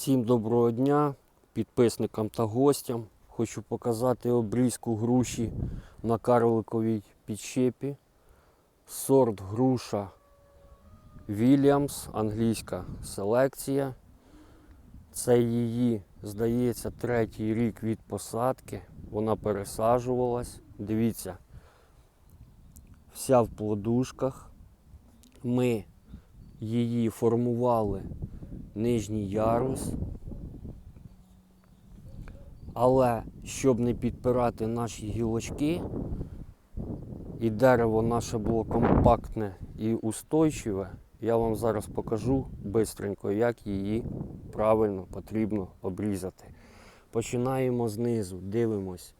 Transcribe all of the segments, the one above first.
Всім доброго дня, підписникам та гостям. Хочу показати обрізку груші на карликовій підщепі. Сорт груша Williams, англійська селекція. Це її, здається, третій рік від посадки. Вона пересаджувалась. Дивіться, вся в плодушках. Ми її формували нижній ярус. Але щоб не підпирати наші гілочки, і дерево наше було компактне і устойчиве, я вам зараз покажу швидко, як її правильно потрібно обрізати. Починаємо знизу, дивимось.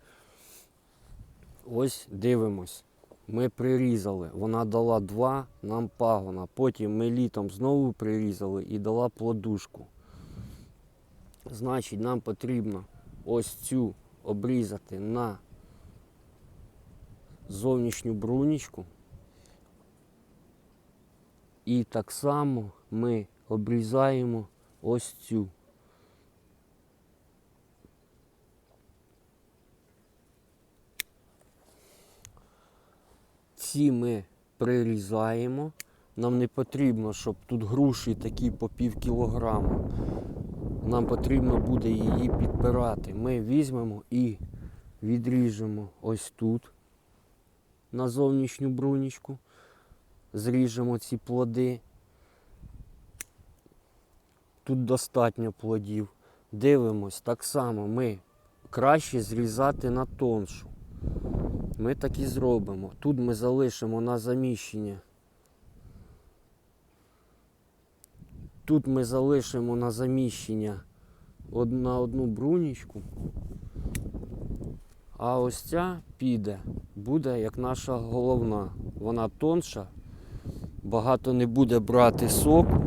Ось дивимось. Ми прирізали, вона дала два нам пагона. Потім ми літом знову прирізали і дала плодушку. Значить, нам потрібно ось цю обрізати на зовнішню брунічку. І так само ми обрізаємо ось цю. Ці ми прирізаємо. Нам не потрібно, щоб тут груші такі по пів кілограма. Нам потрібно буде її підпирати. Ми візьмемо і відріжемо ось тут на зовнішню брунічку. Зріжемо ці плоди. Тут достатньо плодів. Дивимось, так само ми краще зрізати на тоншу. Ми так і зробимо. Тут ми залишимо на заміщення. Тут ми залишимо на заміщення на одну брунічку. А ось ця піде, буде як наша головна. Вона тонша, багато не буде брати соку.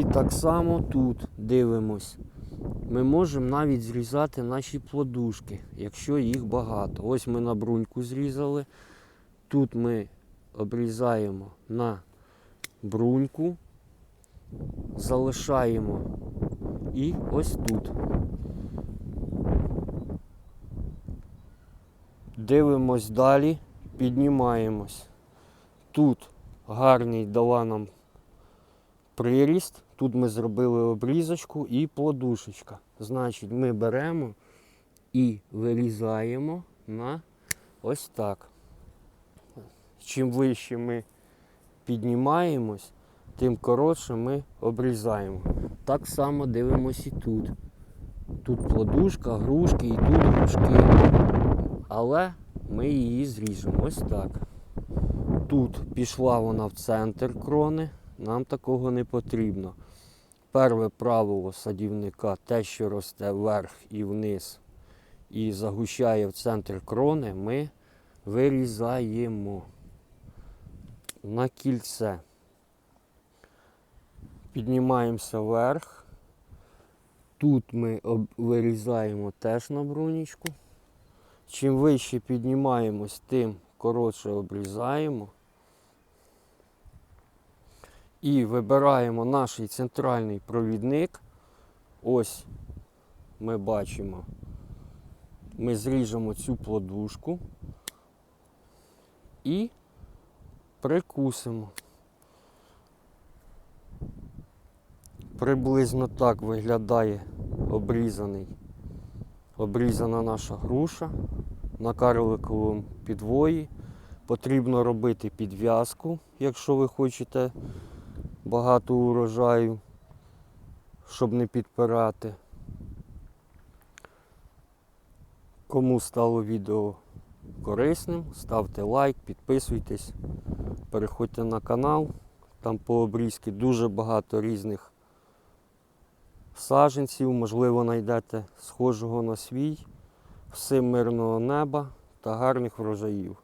І так само тут дивимось. Ми можемо навіть зрізати наші плодушки, якщо їх багато. Ось ми на бруньку зрізали. Тут ми обрізаємо на бруньку, залишаємо і ось тут. Дивимось далі, піднімаємось. Тут гарний дала нам приріст. Тут ми зробили обрізочку і плодушечка. Значить, ми беремо і вирізаємо на ось так. Чим вище ми піднімаємось, тим коротше ми обрізаємо. Так само дивимося і тут. Тут плодушка, грушки і тут грушки. Але ми її зріжемо ось так. Тут пішла вона в центр крони, нам такого не потрібно. Перше правило садівника те, що росте вверх і вниз і загущає в центр крони, ми вирізаємо на кільце. Піднімаємося вверх. Тут ми вирізаємо теж на брунічку. Чим вище піднімаємось, тим коротше обрізаємо. І вибираємо наш центральний провідник. Ось ми бачимо. Ми зріжемо цю плодушку і прикусимо. Приблизно так виглядає обрізаний, обрізана наша груша на карликовому підвої. Потрібно робити підв'язку, якщо ви хочете багато урожаю, щоб не підпирати. Кому стало відео корисним, ставте лайк, підписуйтесь, переходьте на канал. Там по обрізки дуже багато різних саджанців, можливо, знайдете схожого на свій. Всім мирного неба та гарних врожаїв.